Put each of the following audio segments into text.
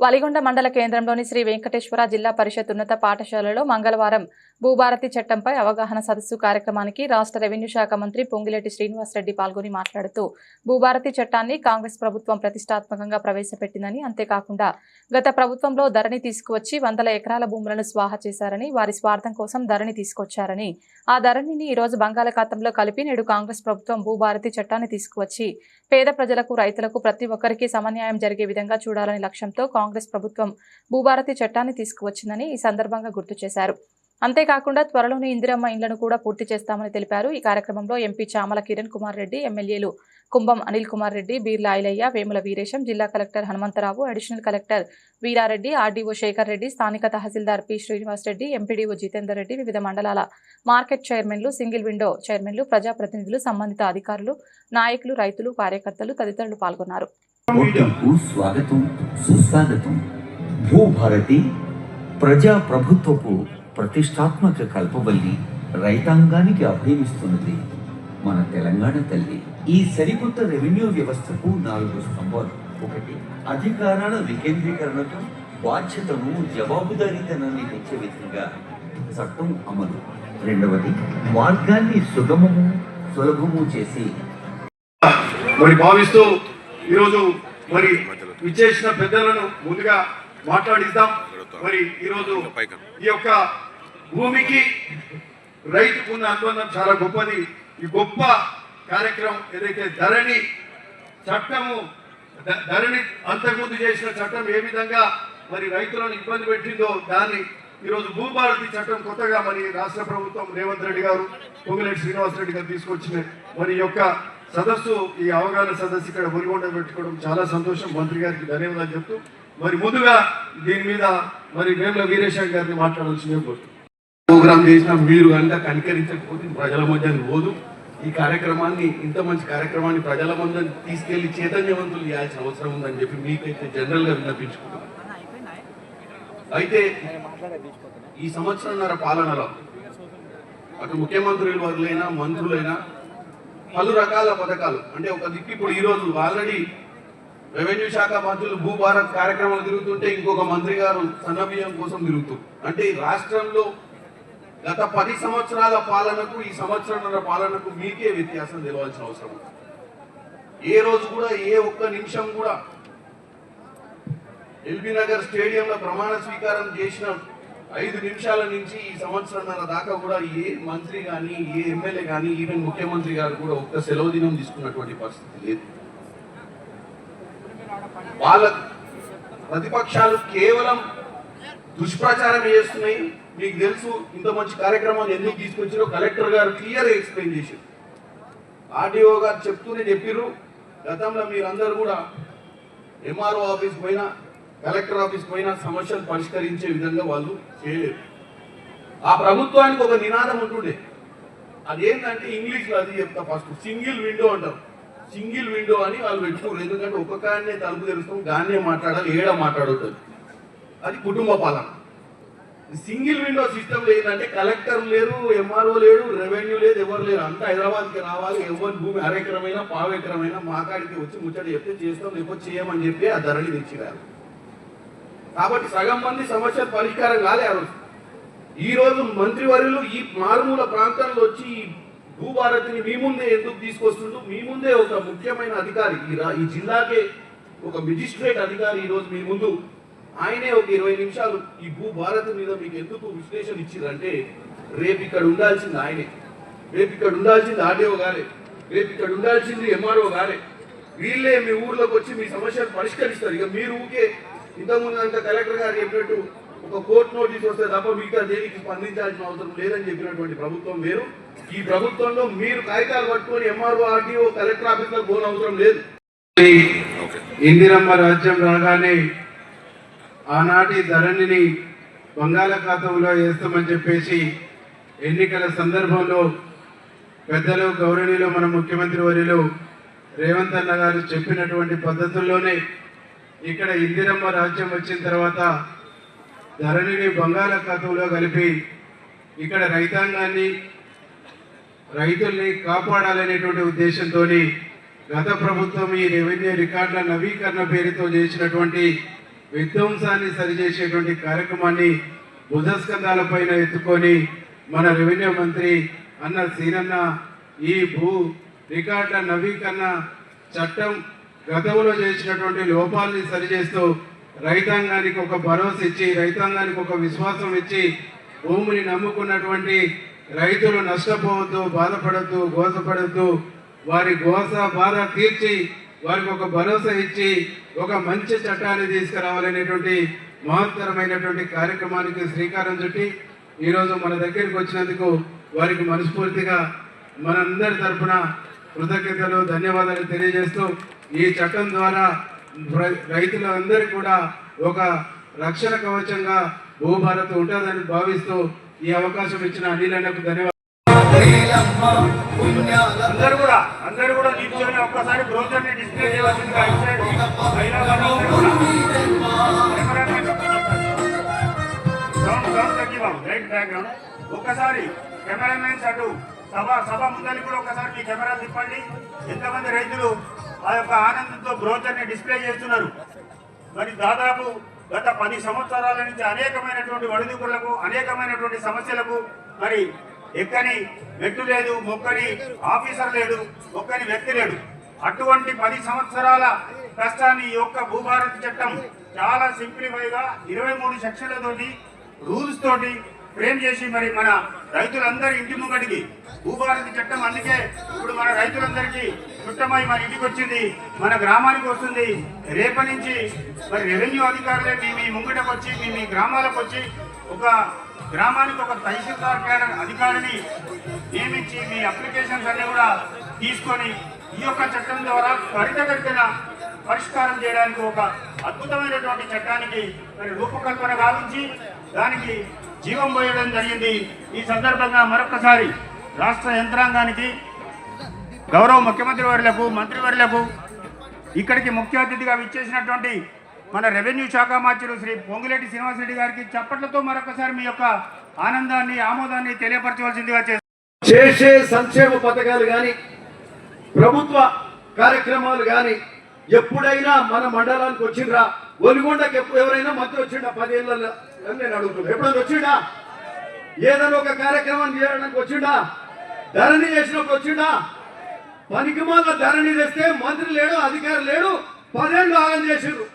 వలిగొండ మండల కేంద్రంలోని శ్రీ వెంకటేశ్వర జిల్లా పరిషత్ ఉన్నత పాఠశాలలో మంగళవారం భూభారతి చట్టంపై అవగాహన సదస్సు కార్యక్రమానికి రాష్ట్ర రెవెన్యూ శాఖ మంత్రి పొంగిలేటి శ్రీనివాసరెడ్డి పాల్గొని మాట్లాడుతూ భూభారతి చట్టాన్ని కాంగ్రెస్ ప్రభుత్వం ప్రతిష్టాత్మకంగా ప్రవేశపెట్టిందని అంతేకాకుండా గత ప్రభుత్వంలో ధరణి తీసుకువచ్చి వందల ఎకరాల భూములను స్వాహా చేశారని వారి స్వార్థం కోసం ధరణి తీసుకొచ్చారని ఆ ధరణిని ఈరోజు బంగాళాఖాతంలో కలిపి నేడు కాంగ్రెస్ ప్రభుత్వం భూభారతి చట్టాన్ని తీసుకువచ్చి పేద ప్రజలకు రైతులకు ప్రతి ఒక్కరికి సమన్యాయం జరిగే విధంగా చూడాలని లక్ష్యంతో కాంగ్రెస్ ప్రభుత్వం భూభారతి చట్టాన్ని తీసుకువచ్చిందని ఈ సందర్భంగా గుర్తు చేశారు. అంతేకాకుండా త్వరలోనే ఇందిరమ్మ ఇండ్లను కూడా పూర్తి చేస్తామని తెలిపారు. ఈ కార్యక్రమంలో ఎంపీ చామల కిరణ్ కుమార్ రెడ్డి ఎమ్మెల్యేలు కుంభం అనిల్ కుమార్ రెడ్డి బీర్లా ఐలయ్య వేముల వీరేశం జిల్లా collector Hanumantharao additional collector Veerareddy RDO Shekar Reddy స్థానిక తహసీల్దార్ పి శ్రీనివాస్ రెడ్డి ఎంపీడీఓ జితేందర్ రెడ్డి వివిధ మండలాల మార్కెట్ చైర్మన్లు సింగిల్ విండో చైర్మన్లు ప్రజాప్రతినిధులు సంబంధిత అధికారులు నాయకులు రైతులు కార్యకర్తలు తదితరులు పాల్గొన్నారు. ఓటింగ్కు స్వాగతం సుస్వాగతం. భూభారతి ప్రజా ప్రభుత్వపు ప్రతిష్టాత్మక కల్పవల్లి రైతాంగానికి అభయమిస్తున్నది మన తెలంగాణ తల్లి. ఈ సరికొత్త రెవెన్యూ వ్యవస్థకు నాలుగు స్తంభాలు. ఒకటి అధికారాల వికేంద్రీకరణతో బాధ్యతను జవాబుదారీతనాన్ని తెచ్చే విధంగా చట్టం అమలు. రెండవది మార్గాన్ని సుగమము సులభము చేసి. మరి భావిస్తూ ఈరోజు మరి విచ్చేసిన పెద్దలను ముందుగా మాట్లాడిద్దాం. మరి ఈరోజు ఈ యొక్క భూమికి రైతుకు ఉన్న అనుబంధం చాలా గొప్పది. ఈ గొప్ప కార్యక్రమం ఏదైతే ధరణి చట్టము ధరణి అంతకుముందు చేసిన చట్టం ఏ విధంగా మరి రైతులను ఇబ్బంది పెట్టిందో దాన్ని ఈరోజు భూభారతి చట్టం కొత్తగా మరి రాష్ట్ర ప్రభుత్వం రేవంత్ రెడ్డి గారు పొంగిరెడ్డి శ్రీనివాసరెడ్డి గారు తీసుకొచ్చిన మరి ఈ యొక్క సదస్సు ఈ అవగాహన సదస్సు ఇక్కడ ఒరిగొండ పెట్టుకోవడం చాలా సంతోషం. మంత్రి గారికి ధన్యవాదాలు చెప్తూ మరి ముందుగా దీని మీద మరి వేముల వీరేశం గారిని మాట్లాడాల్సిందే కోరుతున్నాను ప్రోగ్రామ్ చేసిన మీరు కనుక కనికరించకపోతే ప్రజల మధ్య పోదు. ఈ కార్యక్రమాన్ని ఇంత మంచి కార్యక్రమాన్ని ప్రజల మధ్య తీసుకెళ్ళి చైతన్యవంతులు చేయాల్సిన అవసరం ఉందని చెప్పి మీకైతే జనరల్గా అయితే ఈ సంవత్సరంన్నర పాలనలో అటు ముఖ్యమంత్రులు వారులైనా మంత్రులైనా పలు రకాల పథకాలు. అంటే ఒక దిక్కు ఇప్పుడు ఈ రోజు ఆల్రెడీ రెవెన్యూ శాఖ మంత్రులు భూభారత్ కార్యక్రమాలు తిరుగుతుంటే ఇంకొక మంత్రి గారు సన్నబియ్యం కోసం తిరుగుతూ. అంటే రాష్ట్రంలో గత పది సంవత్సరాల పాలనకు ఈ సంవత్సరాల పాలనకు మీకే వ్యత్యాసం తెలవాల్సిన అవసరం ఏ రోజు కూడా ఏ ఒక్క నిమిషం కూడా ఎల్బీ నగర్ స్టేడియంలో ప్రమాణ స్వీకారం చేసిన ఐదు నిమిషాల నుంచి ఈ సంవత్సరాల దాకా కూడా ఏ మంత్రి కానీ ఏ ఎమ్మెల్యే కానీ ఈవెన్ ముఖ్యమంత్రి గారు కూడా ఒక్క సెలవు దినం తీసుకున్నటువంటి పరిస్థితి లేదు. వాళ్ళ ప్రతిపక్షాలు కేవలం దుష్ప్రచారం చేస్తున్నాయి. మీకు తెలుసు ఇంత మంచి కార్యక్రమాలు ఎందుకు తీసుకొచ్చారో కలెక్టర్ గారు క్లియర్ ఎక్స్ప్లెయిన్ చేశారు. ఆర్డీఓ గారు చెప్తూనే చెప్పిర్రు గతంలో మీరందరూ కూడా ఎంఆర్ఓ ఆఫీస్ పోయినా కలెక్టర్ ఆఫీస్ పోయిన సమస్యలు పరిష్కరించే విధంగా వాళ్ళు చేయలేరు ఆ ప్రభుత్వానికి ఒక నినాదం ఉంటుండే. అదేంటంటే ఇంగ్లీష్లో అది చెప్తా ఫస్ట్ సింగిల్ విండో అంటారు. సింగిల్ విండో అని వాళ్ళు పెట్టుకోరు. ఎందుకంటే ఒక కాడనే తలుపు తెరుస్తాం దాన్నే మాట్లాడాలి ఏడ మాట్లాడుతుంది అది కుటుంబ పాలన. సింగిల్ విండో సిస్టమ్ ఏంటంటే కలెక్టర్ లేరు ఎంఆర్ఓ లేడు రెవెన్యూ లేదు ఎవరు లేరు. అంతా హైదరాబాద్కి రావాలి ఎవరి భూమి అరెకరమైనా పావెకరమైనా మా కాడికి వచ్చి ముచ్చట చెప్తే చేస్తాం లేకపోతే చేయమని చెప్పి ఆ ధరని తెచ్చిరారు. కాబట్టి సగం మంది సమస్యలు పరిష్కారం కాలే ఆ రోజు. ఈ రోజు మంత్రివర్యులు ఈ మారుమూల ప్రాంతంలో వచ్చి ఈ భూభారతిని మీ ముందే ఎందుకు తీసుకొస్తుంటూ మీ ముందే ఒక ముఖ్యమైన అధికారి ఈ జిల్లాకే ఒక మెజిస్ట్రేట్ అధికారి ఈరోజు మీ ముందు. ఆయనే ఒక ఇరవై నిమిషాలు ఈ భూభారతి మీద మీకు ఎందుకు విశ్లేషణ ఇచ్చిందంటే రేపు ఇక్కడ ఉండాల్సింది ఆయనే. రేపు ఇక్కడ ఉండాల్సింది ఆర్డీఓ గారే. రేపు ఇక్కడ ఉండాల్సింది ఎంఆర్ఓ గారే. వీళ్ళే మీ ఊర్లోకి వచ్చి మీ సమస్యలు పరిష్కరిస్తారు. ఇక మీరు ఊకే ఇంతకుముందు అంత కలెక్టర్ గారు చెప్పినట్టు ఒక కోర్టు నోటీస్ వస్తే తప్ప మిగతా దేనికి స్పందించాల్సిన అవసరం లేదని చెప్పినటువంటి ప్రభుత్వం వేరు. ఈ ప్రభుత్వంలో మీరు కాగితాలు పట్టుకొని ఎంఆర్ఓ ఆర్డీఓ కలెక్టర్ ఆఫీస్లో పోని అవసరం లేదు ఇందిరమ్మ రాజ్యం రాగానే ఆనాటి ధరణిని బంగాళాఖాతంలో వేస్తామని చెప్పేసి ఎన్నికల సందర్భంలో పెద్దలు గౌరవనీయులు మన ముఖ్యమంత్రి వర్యులు రేవంత్ అన్న గారు చెప్పినటువంటి పద్ధతుల్లోనే ఇక్కడ ఇందిరమ్మ రాజ్యం వచ్చిన తర్వాత ధరణిని బంగాళాఖాతంలో కలిపి ఇక్కడ రైతాంగాన్ని రైతుల్ని కాపాడాలనేటువంటి ఉద్దేశంతో గత ప్రభుత్వం ఈ రెవెన్యూ రికార్డుల నవీకరణ పేరుతో చేసినటువంటి విధ్వంసాన్ని సరిచేసేటువంటి కార్యక్రమాన్ని బుధస్కంధాల పైన ఎత్తుకొని మన రెవెన్యూ మంత్రి అన్న సీనన్న ఈ భూ రికార్డుల నవీకరణ చట్టం గతంలో చేసినటువంటి లోపాలని సరిచేస్తూ రైతాంగానికి ఒక భరోసా ఇచ్చి రైతాంగానికి ఒక విశ్వాసం ఇచ్చి భూమిని నమ్ముకున్నటువంటి రైతులు నష్టపోవద్దు బాధపడద్దు గోసపడద్దు. వారి గోస బాధ తీర్చి వారికి ఒక భరోసా ఇచ్చి ఒక మంచి చట్టాన్ని తీసుకురావాలనేటువంటి మహత్తరమైనటువంటి కార్యక్రమానికి శ్రీకారం చుట్టి ఈరోజు మన దగ్గరికి వచ్చినందుకు వారికి మనస్ఫూర్తిగా మనందరి తరపున కృతజ్ఞతలు ధన్యవాదాలు తెలియజేస్తూ ఈ చట్టం ద్వారా రైతులందరికీ కూడా ఒక రక్షణ కవచంగా భూభారత్ ఉంటుందని భావిస్తూ ఈ అవకాశం ఇచ్చిన అనిలన్నకు ధన్యవాదాలు. అందరూ కూడా అందరూ కూడా నిల్చొని ఒక్కసారి డిస్ప్లే ఒక్కసారి కెమెరామెన్స్ అటు సభ సభ ముందరి కూడా ఒకసారి మీ కెమెరా తిప్పండి. ఎంతమంది రైతులు ఆ యొక్క ఆనందంతో బ్రోచర్ని డిస్ప్లే చేస్తున్నారు. మరి దాదాపు గత పది సంవత్సరాల నుంచి అనేకమైనటువంటి వడిదుకులకు అనేకమైనటువంటి సమస్యలకు మరి ఎక్కని మెట్టు లేదు మొక్కని ఆఫీసర్ లేడు మొక్కని వ్యక్తి లేడు అటువంటి పది సంవత్సరాల కష్టాన్ని ఈ యొక్క భూభారత చట్టం చాలా సింప్లిఫైగా ఇరవై మూడు సెక్షన్లతోటి రూల్స్ తోటి ఫ్రేమ్ చేసి మరి మన రైతులందరి ఇంటి ముంగటికి భూభారతి చట్టం అందుకే ఇప్పుడు మన రైతులందరికీ చుట్టమై మన ఇంటికి వచ్చింది మన గ్రామానికి వస్తుంది. రేపటి నుంచి మరి రెవెన్యూ అధికారులే మీ మీ ముంగటకు వచ్చి మీ మీ గ్రామాలకు వచ్చి ఒక గ్రామానికి ఒక తహసీల్దార్ కేడర్ అధికారిని నియమించి మీ అప్లికేషన్స్ అన్ని కూడా తీసుకొని ఈ యొక్క చట్టం ద్వారా త్వరితగతిన పరిష్కారం చేయడానికి ఒక అద్భుతమైనటువంటి చట్టానికి మరి రూపకల్పన గావించి దానికి జీవం పోయడం జరిగింది. ఈ సందర్భంగా మరొకసారి రాష్ట్ర యంత్రాంగానికి గౌరవ ముఖ్యమంత్రి వర్యులకు మంత్రివర్యులకు ఇక్కడికి ముఖ్య అతిథిగా విచ్చేసినటువంటి మన రెవెన్యూ శాఖ మంత్రులు శ్రీ పొంగులేటి శ్రీనివాసరెడ్డి గారికి చప్పట్లతో మరొకసారి మీ యొక్క ఆనందాన్ని ఆమోదాన్ని తెలియపరచవలసిందిగా చేసే సంక్షేమ పథకాలు కానీ ప్రభుత్వ కార్యక్రమాలు కానీ ఎప్పుడైనా మన మండలానికి వచ్చిండ్రా? ఒలిగొండకి ఎప్పుడు ఎవరైనా మంత్రి వచ్చిండా పదేళ్ళ అని నేను అడుగుతున్నా. ఎప్పుడన్నా వచ్చిండా? ఏదైనా ఒక కార్యక్రమాన్ని చేయడానికి వచ్చిండా? ధరణి చేసినప్పుడు వచ్చిండా? పనికి మాల ధరణి చేస్తే మంత్రి లేడు అధికారి లేడు పదేళ్ళు ఆగం చేసిండ్రు.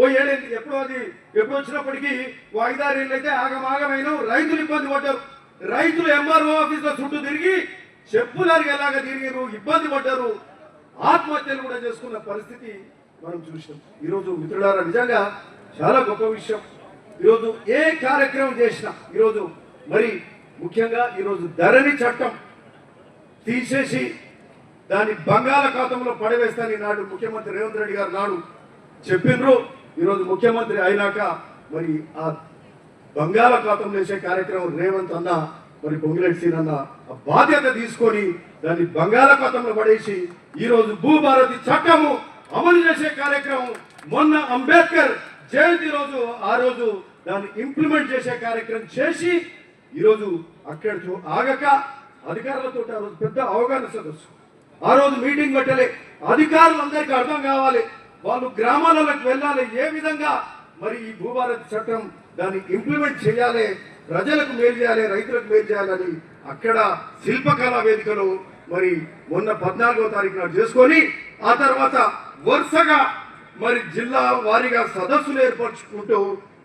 ఓ ఏడేంది ఎప్పుడు అది ఎప్పుడు వచ్చినప్పటికీ ఓ అయితే ఆగమాగమైన రైతులు ఇబ్బంది పడ్డారు. రైతులు ఎంఆర్ఓ ఆఫీస్లో చుట్టూ తిరిగి చెప్పులారికి ఎలాగ తిరిగారు ఇబ్బంది పడ్డారు. ఆత్మహత్యలు కూడా చేసుకున్న పరిస్థితి మనం చూసాం ఈరోజు మిత్రులారా నిజంగా చాలా గొప్ప విషయం. ఈరోజు ఏ కార్యక్రమం చేసినా ఈరోజు మరి ముఖ్యంగా ఈరోజు ధరణి చట్టం తీసేసి దాన్ని బంగాళాఖాతంలో పడవేస్తానని నాడు ముఖ్యమంత్రి రేవంత్ రెడ్డి గారు నాడు చెప్పిండ్రు ఈరోజు ముఖ్యమంత్రి అయినాక మరి ఆ బంగాళాఖాతం వేసే కార్యక్రమం రేవంత్ అన్న మరి పొంగిరెడ్డి సీన్ అన్న ఆ బాధ్యత తీసుకొని దాన్ని బంగాళాఖాతంలో పడేసి ఈరోజు భూభారతి చట్టము అమలు చేసే కార్యక్రమం మొన్న అంబేద్కర్ జయంతి రోజు ఆ రోజు దాన్ని ఇంప్లిమెంట్ చేసే కార్యక్రమం చేసి ఈరోజు అక్కడ చూ- ఆగక అధికారులతో ఆ రోజు పెద్ద అవగాహన సదస్సు ఆ రోజు మీటింగ్ పెట్టలే. అధికారులందరికీ అర్థం కావాలి. వాళ్ళు గ్రామాలకు వెళ్ళాలి. ఏ విధంగా మరి ఈ భూభారత్ చట్టం దాన్ని ఇంప్లిమెంట్ చేయాలి? ప్రజలకు మేలు చేయాలి రైతులకు మేలు చేయాలని అక్కడ శిల్పకళా వేదికలో మరి మొన్న పద్నాలుగో తారీఖు నాడు చేసుకొని ఆ తర్వాత వరుసగా మరి జిల్లా వారీగా సదస్సులు ఏర్పరచుకుంటూ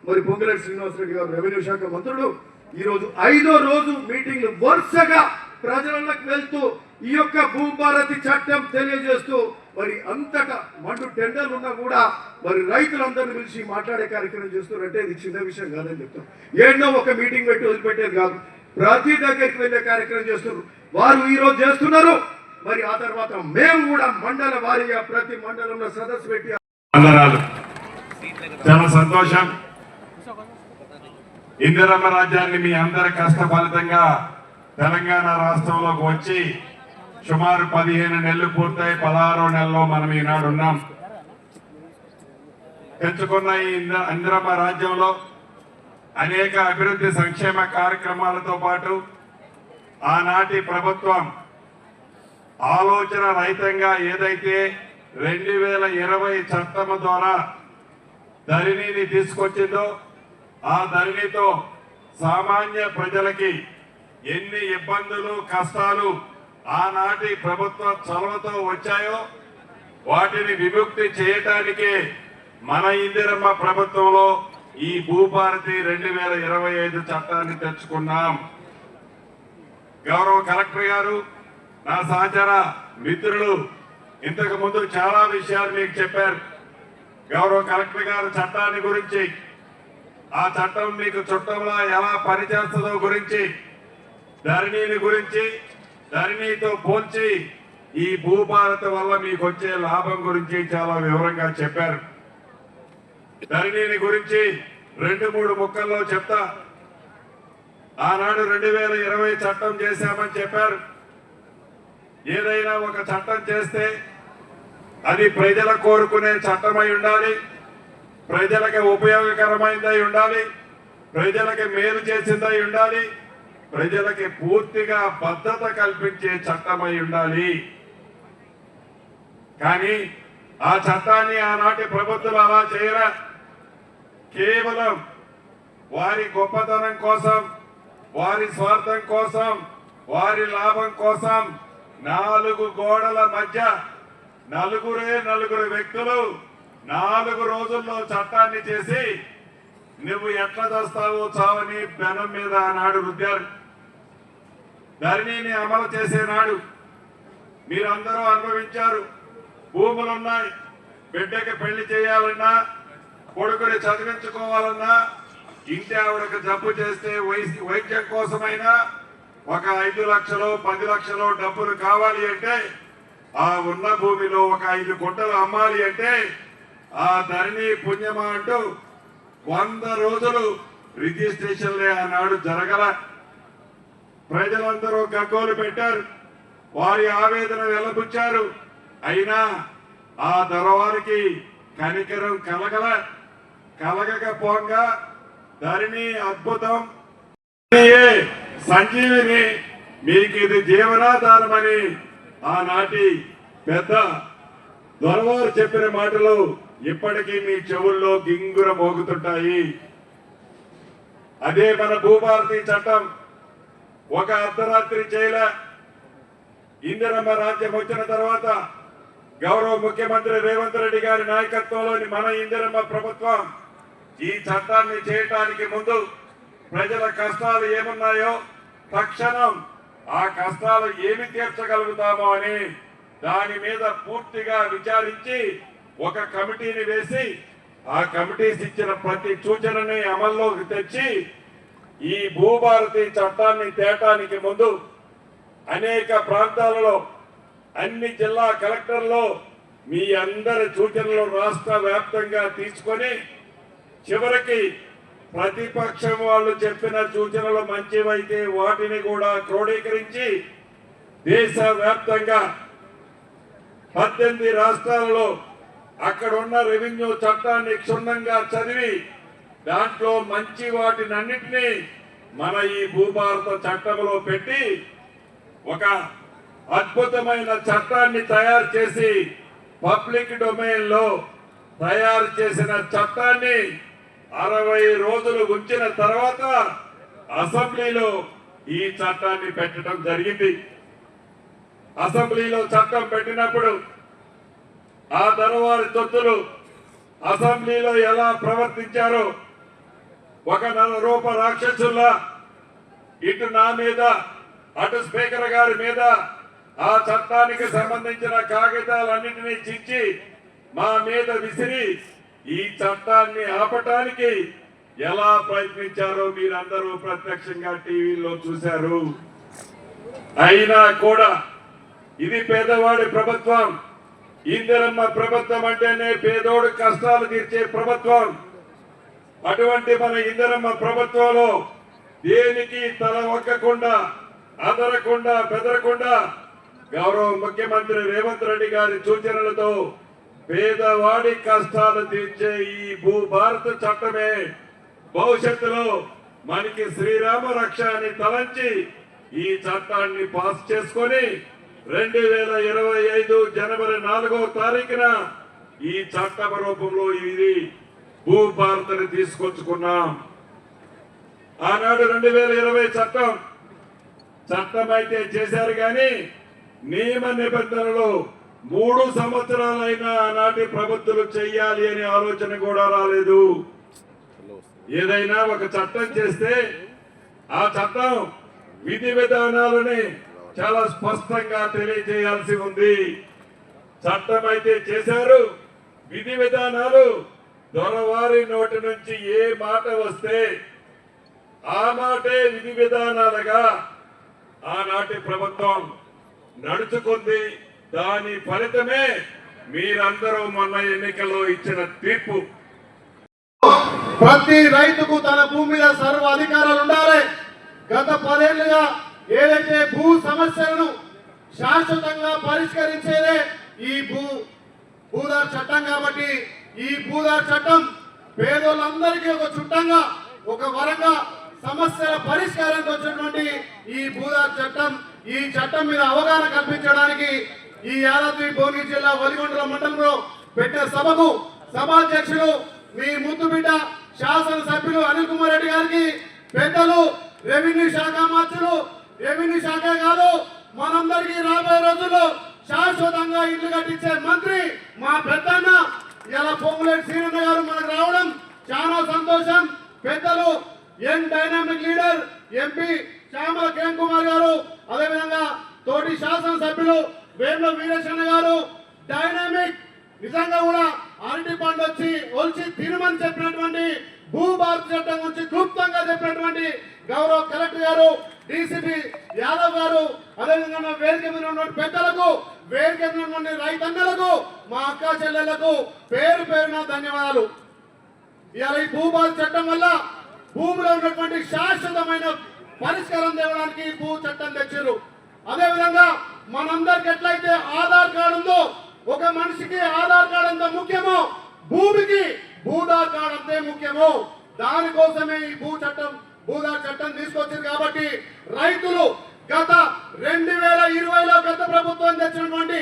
మరి పొంగిరెడ్డి శ్రీనివాసరెడ్డి గారు రెవెన్యూ శాఖ మంత్రుడు ఈ రోజు ఐదో రోజు మీటింగ్లు వరుసగా ప్రజలకు వెళ్తూ ఈ యొక్క భూభారతి చట్టం తెలియజేస్తూ మరి అంతటా మండు టెండర్లు ఉన్నా కూడా మరి రైతులందరినీ పిలిచి మాట్లాడే కార్యక్రమం చేస్తున్నారంటే ఇది చిన్న విషయం కాదని చెప్తాం. ఏడో ఒక మీటింగ్ పెట్టి వదిలిపెట్టేది కాదు. ప్రతి దగ్గరికి వెళ్ళే కార్యక్రమం చేస్తున్నారు వారు ఈ రోజు చేస్తున్నారు. మరి ఆ తర్వాత మేము కూడా మండల వారీగా ప్రతి మండలంలో సదస్సు పెట్టి చాలా సంతోషం. ఇందిరమ్మ రాజ్యాన్ని మీ అందరి కష్ట ఫలితంగా తెలంగాణ రాష్ట్రంలోకి వచ్చి సుమారు పదిహేను నెలలు పూర్తయి పదహారో నెలలో మనం ఈనాడు ఉన్నాం. తెచ్చుకున్న ఈ ఇందిరమ్మ రాజ్యంలో అనేక అభివృద్ధి సంక్షేమ కార్యక్రమాలతో పాటు ఆనాటి ప్రభుత్వం ఆలోచన రహితంగా ఏదైతే రెండు వేల ఇరవై చట్టం ద్వారా ధరణిని తీసుకొచ్చిందో ఆ ధరణితో సామాన్య ప్రజలకి ఎన్ని ఇబ్బందులు కష్టాలు ఆనాటి ప్రభుత్వ చొరవతో వచ్చాయో వాటిని విముక్తి చేయటానికే మన ఇందిరమ్మ ప్రభుత్వంలో ఈ భూభారతి రెండు వేల ఇరవై ఐదు చట్టాన్ని తెచ్చుకున్నాం. గౌరవ కలెక్టర్ గారు నా సహచర మిత్రులు ఇంతకు ముందు చాలా విషయాలు మీకు చెప్పారు. గౌరవ కలెక్టర్ గారు చట్టాన్ని గురించి ఆ చట్టం మీకు చుట్టంలో ఎలా పనిచేస్తుందో గురించి ధరణిని గురించి ధరణితో పోల్చి ఈ భూభారత వల్ల మీకు వచ్చే లాభం గురించి చాలా వివరంగా చెప్పారు. ధరణిని గురించి రెండు మూడు ముక్కల్లో చెప్తా. ఆనాడు రెండు వేల ఇరవై చట్టం చేశామని చెప్పారు. ఏదైనా ఒక చట్టం చేస్తే అది ప్రజల కోరుకునే చట్టమై ఉండాలి. ప్రజలకు ఉపయోగకరమైనదై ఉండాలి. ప్రజలకి మేలు చేసిందై ఉండాలి. ప్రజలకి పూర్తిగా భద్రత కల్పించే చట్టమై ఉండాలి. కానీ ఆ చట్టాన్ని ఆనాటి ప్రభుత్వం అలా చేయరా. కేవలం వారి గొప్పతనం కోసం వారి స్వార్థం కోసం వారి లాభం కోసం నాలుగు గోడల మధ్య నలుగురే నలుగురు వ్యక్తులు నాలుగు రోజుల్లో చట్టాన్ని చేసి నువ్వు ఎట్లా చేస్తావో చావని బెనం మీద ఆనాడు రుద్దారు. ధరణిని అమలు చేసే నాడు మీరందరూ అనుభవించారు. భూములున్నాయి. బిడ్డకి పెళ్ళి చేయాలన్నా కొడుకుని చదివించుకోవాలన్నా ఇంటి ఆవిడకు జబ్బు చేస్తే వై- వైద్యం కోసమైనా ఒక ఐదు లక్షలు పది లక్షలు డబ్బులు కావాలి అంటే ఆ ఉన్న భూమిలో ఒక ఐదు గుంటలు అమ్మాలి అంటే ఆ ధరణి పుణ్యమా అంటూ వంద రోజులు రిజిస్ట్రేషన్లే ఆనాడు జరగల. ప్రజలందరూ గగ్గోలు పెట్టారు. వారి ఆవేదన వెల్లబుచ్చారు అయినా ఆ దొరవారికి కనికరం కలగల. కలగకపోగా ధరణి అద్భుతం. ఏ సంజీవిని మీకు ఇది జీవనాధారమని ఆనాటి పెద్ద దొరవారు చెప్పిన మాటలు ఇప్పటికీ మీ చెవుల్లో గింగుర మోగుతుంటాయి. అదే మన భూభారతి చట్టం. ఒక అర్ధరాత్రి చేయలే ఇందిరమ్మ రాజ్యం వచ్చిన తర్వాత గౌరవ ముఖ్యమంత్రి రేవంత్ రెడ్డి గారి నాయకత్వంలోని మన ఇందిరమ్మ ప్రభుత్వం ఈ చట్టాన్ని చేయటానికి ముందు ప్రజల కష్టాలు ఏమున్నాయో తక్షణం ఆ కష్టాలు ఏమి తీర్చగలుగుతామో అని దాని మీద పూర్తిగా విచారించి ఒక కమిటీని వేసి ఆ కమిటీస్ ఇచ్చిన ప్రతి సూచనని అమల్లోకి తెచ్చి ఈ భూభారతి చట్టాన్ని తేటానికి ముందు అనేక ప్రాంతాలలో అన్ని జిల్లా కలెక్టర్లో మీ అందరి సూచనలు రాష్ట్ర వ్యాప్తంగా తీసుకొని చివరికి ప్రతిపక్షం వాళ్ళు చెప్పిన సూచనలు మంచివైతే వాటిని కూడా క్రోడీకరించి దేశ వ్యాప్తంగా పద్దెనిమిది రాష్ట్రాలలో అక్కడ ఉన్న రెవెన్యూ చట్టాన్ని క్షుణ్ణంగా చదివి దాంట్లో మంచి వాటిని అన్నింటినీ మన ఈ భూభారత చట్టంలో పెట్టి ఒక అద్భుతమైన చట్టాన్ని తయారు చేసి పబ్లిక్ డొమైన్లో తయారు చేసిన చట్టాన్ని అరవై రోజులు ఉంచిన తర్వాత అసెంబ్లీలో ఈ చట్టాన్ని పెట్టడం జరిగింది. అసెంబ్లీలో చట్టం పెట్టినప్పుడు ఆ తరువారి తొత్తులు అసెంబ్లీలో ఎలా ప్రవర్తించారో ఒక నల రూప రాక్షసుల్లా ఇటు నా మీద అటు స్పీకర్ గారి మీద ఆ చట్టానికి సంబంధించిన కాగితాలన్నింటినీ చించి మా మీద విసిరి ఈ చట్టాన్ని ఆపటానికి ఎలా ప్రయత్నించారో మీరందరూ ప్రత్యక్షంగా టీవీలో చూశారు. అయినా కూడా ఇది పేదవాడి ప్రభుత్వం. ఇందిరమ్మ ప్రభుత్వం అంటేనే పేదోడు కష్టాలు తీర్చే ప్రభుత్వం. అటువంటి మన ఇందిరమ్మ ప్రభుత్వంలో దేనికి తల ఒక్కకుండా అదరకుండా బెదరకుండా గౌరవ ముఖ్యమంత్రి రేవంత్ రెడ్డి గారి సూచనలతో పేదవాడి కష్టాలు తీర్చే ఈ భూ భారత చట్టమే భవిష్యత్తులో మనకి శ్రీరామ రక్ష అని తలంచి ఈ చట్టాన్ని పాస్ చేసుకొని రెండు వేల ఇరవై ఐదు జనవరి నాలుగవ తారీఖున ఈ చట్టం రూపంలో ఇది భూభారతని తీసుకొచ్చుకున్నాం. ఆనాడు రెండు వేల ఇరవై చట్టం. చట్టం అయితే చేశారు కానీ నియమ నిబంధనలు మూడు సంవత్సరాలైనా ఆనాటి ప్రభుత్వాలు చెయ్యాలి అనే ఆలోచన కూడా రాలేదు. ఏదైనా ఒక చట్టం చేస్తే ఆ చట్టం విధి విధానాలని చాలా స్పష్టంగా తెలియజేయాల్సి ఉంది. చట్టం అయితే చేశారు. విధి విధానాలు దొరవారి నోటి నుంచి ఏ మాట వస్తే ఆ మాటే విధి విధానాలుగా ఆనాటి ప్రభుత్వం నడుచుకుంది. దాని ఫలితమే మీరందరూ మొన్న ఎన్నికల్లో ఇచ్చిన తీర్పు. ప్రతి రైతుకు తన భూమి మీద సర్వ అధికారాలు ఉండాలి. గత పదేళ్ళుగా ఏదైతే భూ సమస్యలను శాశ్వతంగా పరిష్కరించేదే ఈ భూ భూదార్ చట్టం కాబట్టి ఈ భూదార్ చట్టం పేదోళ్ళందరికీ ఒక చుట్టంగా ఒక వరంగా సమస్యల పరిష్కారానికి వచ్చినటువంటి ఈ భూదార్ చట్టం ఈ చట్టం మీద అవగాహన కల్పించడానికి ఈ యాదాద్రి భువనగిరి జిల్లా వలిగొండల మండలంలో పెట్టిన సభకు సభాధ్యక్షుడు మీ ముద్దు బిడ్డ శాసనసభ్యులు అనిల్ కుమార్ రెడ్డి గారికి పెద్దలు రెవెన్యూ శాఖ మంత్రులు రెవెన్యూ శాఖ కాదు మనందరికీ రాబోయే రోజుల్లో శాశ్వతంగా ఇల్లు కట్టించే మంత్రి మా పెద్దన్న ఇలా పొంగులేటి శ్రీరన్న గారు మనకు రావడం చాలా సంతోషం. పెద్దలు an dynamic leader MP Shyamala Kiran Kumar garu అదేవిధంగా తోటి శాసనసభ్యులు వేముల వీరేశన్న గారు డైనామిక్ నిజంగా కూడా అరటి పండు వచ్చి ఒలిచి తినమని చెప్పినటువంటి భూభారత చట్టం గురించి క్లుప్తంగా చెప్పినటువంటి గౌరవ కలెక్టర్ గారు డీసీపీ యాదవ్ గారు అదేవిధంగా వేదిక మీద ఉన్నటువంటి పెద్దలకు వేదిక మీద ఉన్నటువంటి రైతన్నలకు మా అక్క చెల్లెళ్ళకు పేరు పేరున ధన్యవాదాలు. ఇవాళ ఈ భూభారత చట్టం వల్ల భూమిలో ఉన్నటువంటి శాశ్వతమైన పరిష్కారం తేవడానికి భూ చట్టం తెచ్చారు అదేవిధంగా మనందరికి ఎట్లయితే ఆధార్ కార్డు ఉందో ఒక మనిషికి ఆధార్ కార్డు ఎంత ముఖ్యమో భూమికి భూధార్ కార్డు అంతే ముఖ్యమో. దానికోసమే ఈ భూ చట్టం భూధార్ చట్టం తీసుకొచ్చింది కాబట్టి రైతులు గత రెండు వేల ఇరవైలో గత ప్రభుత్వం తెచ్చినటువంటి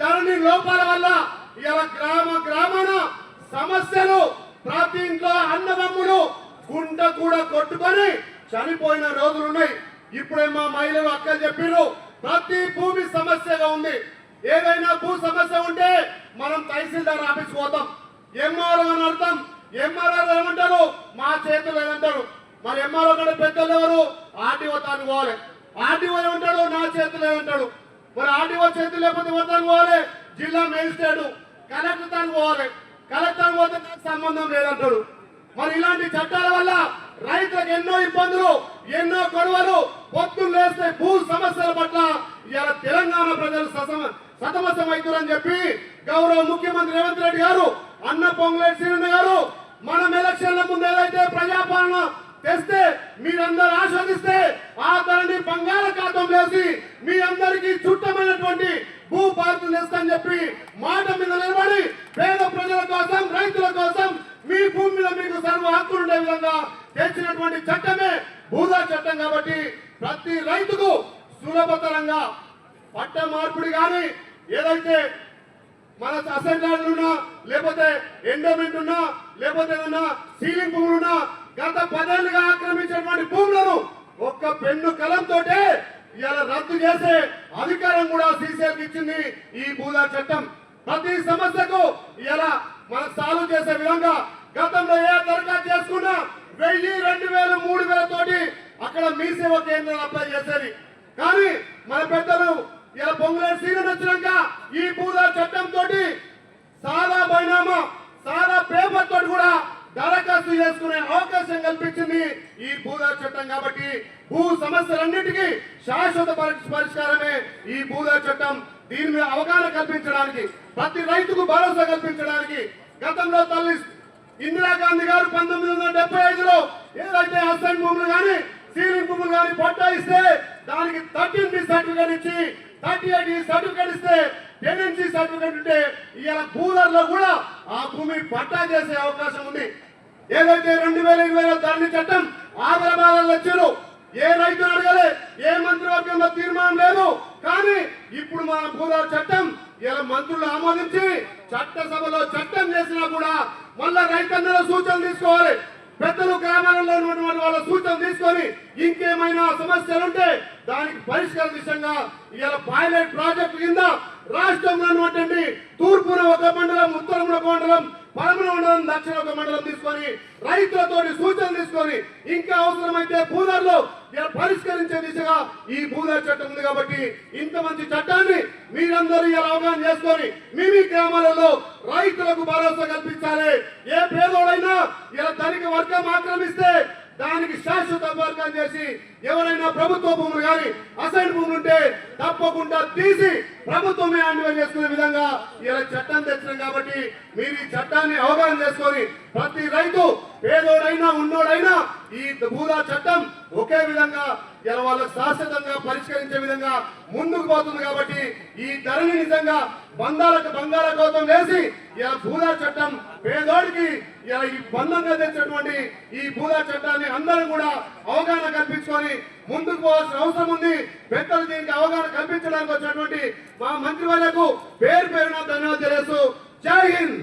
ధరణి లోపాల వల్ల ఇలా గ్రామ గ్రామాన సమస్యలు ప్రతి ఇంట్లో అన్నదమ్ములు గుంట కూడా కొట్టుకొని చనిపోయిన రోజులు ఉన్నాయి. ఇప్పుడే మా మహిళలు అక్కలు చెప్పారు ప్రతి భూమి సమస్యగా ఉంది. ఏదైనా భూ సమస్య ఉంటే మనం తహసీల్దార్ ఆఫీస్ పోతాం. ఎంఆర్ఓ అని అర్థం. ఎంఆర్ఓ ఏమంటారు? మా చేతులు ఏమంటారు? మరి ఎంఆర్ఓ కంటే పెద్దలు ఎవరు? ఆర్డీఓ తాను పోవాలి. ఆర్డీఓ ఉంటాడు నా చేతులు ఉంటాడు మరి ఆర్డీఓ చేతులు లేకపోతే ఎవరు పోవాలి? జిల్లా మేజిస్ట్రేట్. కలెక్టర్ తాను పోవాలి. కలెక్టర్ పోతే నాకు సంబంధం లేదంటాడు. మరి ఇలాంటి చట్టాల వల్ల రైతులకు ఎన్నో ఇబ్బందులు ఎన్నో గొడవలు పొత్తులు లేస్తే భూ సమస్యల పట్ల ఇవాళ తెలంగాణ ప్రజలు ససమ సతమతమవుతారని చెప్పి గౌరవ ముఖ్యమంత్రి రేవంత్ రెడ్డి గారు అన్న పొంగులేటి శ్రీరణ గారు మనం ఎలక్షన్ల ముందు ఏదైతే ప్రజాపాలన తెస్తే మీరందరూ ఆస్వాదిస్తే ఆ ధరని బంగాళాఖాతం వేసి మీ అందరికీ చుట్టమైనటువంటి భూ పార్కులు తెస్తని చెప్పి మాట మీద నిలబడి పేద ప్రజల కోసం రైతుల కోసం మీ భూమి మీద మీకు సర్వ హక్కులు ఉండే విధంగా తెచ్చినటువంటి చట్టమే భూదా చట్టం కాబట్టి ప్రతి రైతుకు సులభతరంగా పట్ట మార్పిడి కానీ ఏదైతే మన అసెంబ్లీ ఉన్నా లేకపోతే ఎండోమెంట్ ఉన్నా లేకపోతే ఏదన్నా సీలింగ్ భూములు ఉన్నా గత పదేళ్ళుగా ఆక్రమించినటువంటి భూములను ఒక్క పెన్ను కలంతో ఇవాళ రద్దు చేసే అధికారం కూడా సీసీఎల్ ఇచ్చింది ఈ భూదా చట్టం. ప్రతి సమస్యకు ఇలా మనకు సాల్వ్ చేసే విధంగా గతంలో ఏ దరఖాస్తు చేసుకున్నా వెయ్యి రెండు వేలు మూడు వేల తోటి అక్కడ మీ సేవ కేంద్రాలు అప్లై చేసేది కానీ మన పెద్దలు ఇలా పొంగులేని సీనియర్ వచ్చినాక ఈ భూదా చట్టం తోటి సాదా బైనామా సాదా పేపర్ తోటి కూడా దరఖాస్తు చేసుకునే అవకాశం కల్పించింది ఈ భూదా చట్టం కాబట్టి భూ సమస్యలన్నిటికీ శాశ్వత పరిష్కారమే ఈ భూదా చట్టం. దీని మీద అవగాహన కల్పించడానికి ప్రతి రైతుకు భరోసా కల్పించడానికి గతంలో తల్లి ఇందిరాగాంధీ గారు పంతొమ్మిది వందల డెబ్బై ఐదులో ఏదైతే అసైన్ భూములు కానీ సీలింగ్ భూములు కానీ పట్టా ఇస్తే దానికి థర్టీన్ బి సర్టిఫికేట్ ఇచ్చి థర్టీ ఎయిట్ సర్టిఫికేట్ ఇస్తే టెనెన్సీ సర్టిఫికేట్ ఉంటే ఇవాళ భూదర్లో కూడా ఆ భూమి పట్టా చేసే అవకాశం ఉంది. ఏదైతే రెండు వేల ఇరవైలో ధరణి చట్టం ఆదరబాలలో వచ్చారు ఏ రైతులు అడగలే ఏ మంత్రివర్గంలో తీర్మానం లేదు. కానీ ఇప్పుడు ఇలా మంత్రులు ఆమోదించి చట్టసభలో చట్టం చేసినా కూడా మళ్ళా రైతన్నల సూచనలు తీసుకోవాలి. పెద్దలు గ్రామాలలో ఉన్నటువంటి వాళ్ళ సూచనలు తీసుకొని ఇంకేమైనా సమస్యలుంటే దానికి పరిష్కార దిశగా ఇలా పైలట్ ప్రాజెక్టు కింద రాష్ట్రంలో ఉన్నటువంటి తూర్పున ఒక మండలం ఉత్తరంలో ఒక మండలం పడమర మండలం దక్షిణ ఒక మండలం తీసుకొని రైతులతో సూచనలు తీసుకొని ఇంకా అవసరమైతే భూదార్లో పరిష్కరించే దిశగా ఈ భూదార్ చట్టం ఉంది కాబట్టి ఇంత మంచి చట్టాన్ని మీరందరూ ఇలా అవగాహన చేసుకొని మీ మీ గ్రామాలలో రైతులకు భరోసా కల్పించాలి. ఏ పేదోడైనా ఇలా ధనిక వర్గం ఆక్రమిస్తే దానికి శాశ్వత వర్గం చేసి ఎవరైనా ప్రభుత్వ భూములు కానీ అసైన్ భూములు ఉంటే తప్పకుండా తీసి ప్రభుత్వమే అన్వయం చేసుకునే విధంగా ఇలా చట్టం తెచ్చినాం కాబట్టి మీరు ఈ చట్టాన్ని అవగాహన చేసుకొని ప్రతి రైతు పేదోడైనా ఉన్నోడైనా ఈ భూదా చట్టం ఒకే విధంగా ఇలా వాళ్ళకు శాశ్వతంగా పరిష్కరించే విధంగా ముందుకు పోతుంది కాబట్టి ఈ ధరని నిజంగా బంగాళకు బంగాళాఖాతం వేసి ఇలా భూదా చట్టం పేదోడికి ఇలా ఈ బంధంగా తెచ్చినటువంటి ఈ భూదా చట్టాన్ని అందరూ కూడా అవగాహన కల్పించుకొని ముందుకు పోవాల్సిన అవసరం ఉంది. పెద్దలు దీనికి అవగాహన కల్పించడానికి వచ్చినటువంటి మా మంత్రి వాళ్ళకు పేరు పేరున ధన్యవాదాలు తెలియజేస్తూ జై హింద్!